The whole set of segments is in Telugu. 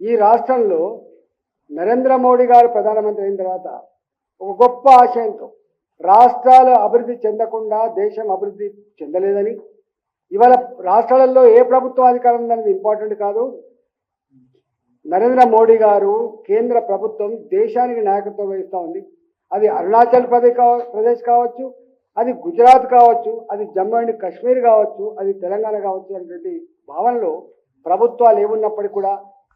ఈ రాష్ట్రంలో నరేంద్ర మోడీ గారు ప్రధానమంత్రి అయిన తర్వాత ఒక గొప్ప ఆశయంతో రాష్ట్రాలు అభివృద్ధి చెందకుండా దేశం అభివృద్ధి చెందలేదని ఇవాళ రాష్ట్రాలలో ఏ ప్రభుత్వం అధికారం ఉందనేది ఇంపార్టెంట్ కాదు. నరేంద్ర మోడీ గారు కేంద్ర ప్రభుత్వం దేశానికి నాయకత్వం వహిస్తూ ఉంది. అది అరుణాచల్ ప్రదేశ్ కావ ప్రదేశ్ కావచ్చు అది గుజరాత్ కావచ్చు అది జమ్మూ అండ్ కాశ్మీర్ కావచ్చు అది తెలంగాణ కావచ్చు అనేటువంటి భావనలో ప్రభుత్వాలు ఏమున్నప్పటికీ కూడా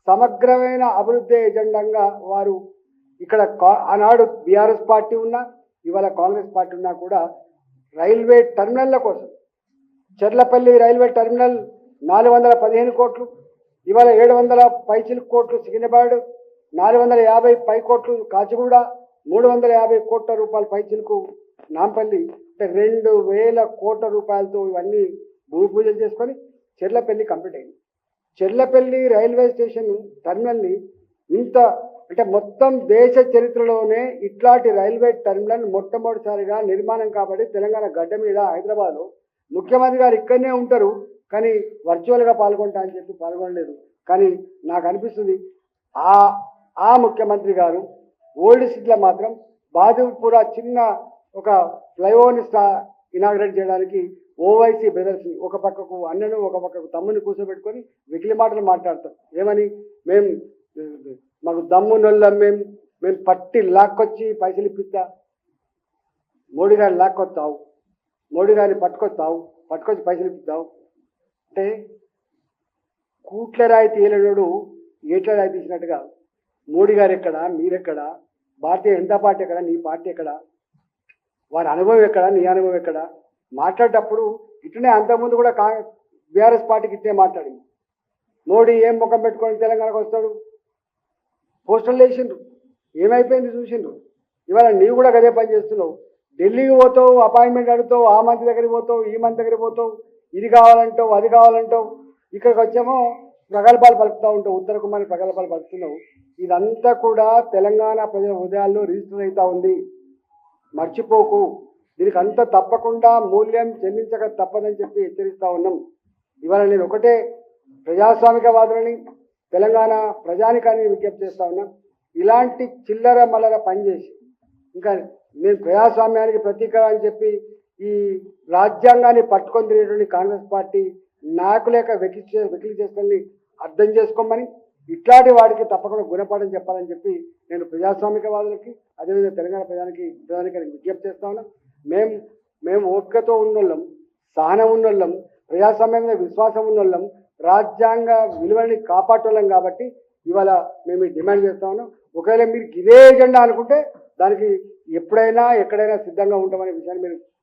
సమగ్రమైన అభివృద్ధి ఎజెండంగా వారు ఇక్కడ కా- ఆనాడు బీఆర్ఎస్ పార్టీ ఉన్నా ఇవాళ కాంగ్రెస్ పార్టీ ఉన్నా కూడా రైల్వే టెర్మినల్ల కోసం. చెర్లపల్లి రైల్వే టెర్మినల్ నాలుగు వందల పదిహేను కోట్లు ఇవాళ ఏడు వందల పైచిల్ కోట్లు సిగినబాడు నాలుగు వందల యాభై పై కోట్లు కాచిగూడ మూడు వందల యాభై కోట్ల రూపాయల పైచిలకు నాంపల్లి అంటే రెండు వేల కోట్ల రూపాయలతో ఇవన్నీ భూమి పూజలు చేసుకొని చెర్లపల్లి కంప్లీట్ అయింది. చెల్లపల్లి రైల్వే స్టేషన్ టర్మినల్ని ఇంత అంటే మొత్తం దేశ చరిత్రలోనే ఇట్లాంటి రైల్వే టర్మినల్ మొట్టమొదటిసారిగా నిర్మాణం కాబట్టి తెలంగాణ గడ్డ మీద హైదరాబాద్లో ముఖ్యమంత్రి గారు ఇక్కడనే ఉంటారు కానీ వర్చువల్గా పాల్గొంటా అని చెప్పి పాల్గొనలేదు. కానీ నాకు అనిపిస్తుంది ఆ ఆ ముఖ్యమంత్రి గారు ఓల్డ్ సిటీలో మాత్రం బాదుపూర చిన్న ఒక ఫ్లైఓవర్ని ఇనాగ్రేట్ చేయడానికి ఓవైసీ బ్రదర్స్ని ఒక పక్కకు అన్నను ఒక పక్కకు తమ్ముని కూర్చోబెట్టుకొని వికిలి మాటలు మాట్లాడతాం ఏమని? మేము మాకు దమ్ము నొల్లం మేము మేము పట్టి లాక్కొచ్చి పైసలు ఇప్పిస్తా. మోడీ గారిని లాక్కొస్తావు మోడీ గారిని పట్టుకొస్తావు పట్టుకొచ్చి పైసలు ఇప్పిస్తావు. అంటే కూట్ల రాయి తేలినోడు ఏట్ల రాయి తీసినట్టుగా మోడీ గారు ఎక్కడ? మీరెక్కడ? భారతీయ జనతా పార్టీ ఎక్కడ? నీ పార్టీ ఎక్కడ? వారి అనుభవం ఎక్కడ నీ అనుభవం ఎక్కడ? మాట్లాడేటప్పుడు ఇట్లనే అంతకుముందు కూడా కా బీఆర్ఎస్ పార్టీకి ఇట్టే మాట్లాడింది. మోడీ ఏం ముఖం పెట్టుకొని తెలంగాణకు వస్తాడు? పోస్టర్లు వేసిండ్రు. ఏమైపోయింది చూసిండ్రు? ఇవాళ నీవు కూడా అదే పని చేస్తున్నావు. ఢిల్లీకి పోతావు అపాయింట్మెంట్ అడుగుతావు ఆ మంత్రి దగ్గరికి పోతావు ఈ మంత్రి దగ్గరికి పోతావు ఇది కావాలంటావు అది కావాలంటావు. ఇక్కడికి వచ్చేమో ప్రగల్భాలు పలుకుతూ ఉంటావు ఉత్తర కుమారి ప్రగల్భాలు పలుకుతున్నావు. ఇదంతా కూడా తెలంగాణ ప్రజల హృదయాల్లో రిజిస్టర్ అవుతూ ఉంది. మర్చిపోకు. దీనికి అంత తప్పకుండా మూల్యం చెల్లించక తప్పదని చెప్పి హెచ్చరిస్తా ఉన్నాం. ఇవాళ నేను ఒకటే. ప్రజాస్వామికవాదులని తెలంగాణ ప్రజానికాన్ని విజ్ఞప్తి చేస్తా ఉన్నాం. ఇలాంటి చిల్లర మల్లర పనిచేసి ఇంకా నేను ప్రజాస్వామ్యానికి ప్రతీక అని చెప్పి ఈ రాజ్యాంగాన్ని పట్టుకొని తిరిగేటువంటి కాంగ్రెస్ పార్టీ నాయకుల యొక్క వెకిలి వెకిలి చేస్తుని అర్థం చేసుకోమని ఇట్లాంటి వాడికి తప్పకుండా గుణపాఠం చెప్పాలని చెప్పి నేను ప్రజాస్వామికవాదులకి అదేవిధంగా తెలంగాణ ప్రజానికి ప్రజానికి విజ్ఞప్తి చేస్తా ఉన్నాం. మేము మేము ఓపికతో ఉన్నోళ్ళం సహనం ఉన్నోళ్ళం ప్రజాస్వామ్యం మీద విశ్వాసం ఉన్నోళ్ళం రాజ్యాంగ విలువల్ని కాపాడటం కాబట్టి ఇవాళ మేము డిమాండ్ చేస్తా ఉన్నాం. ఒకవేళ మీరు ఇదే ఎజెండా అనుకుంటే దానికి ఎప్పుడైనా ఎక్కడైనా సిద్ధంగా ఉంటామనే విషయాన్ని మీరు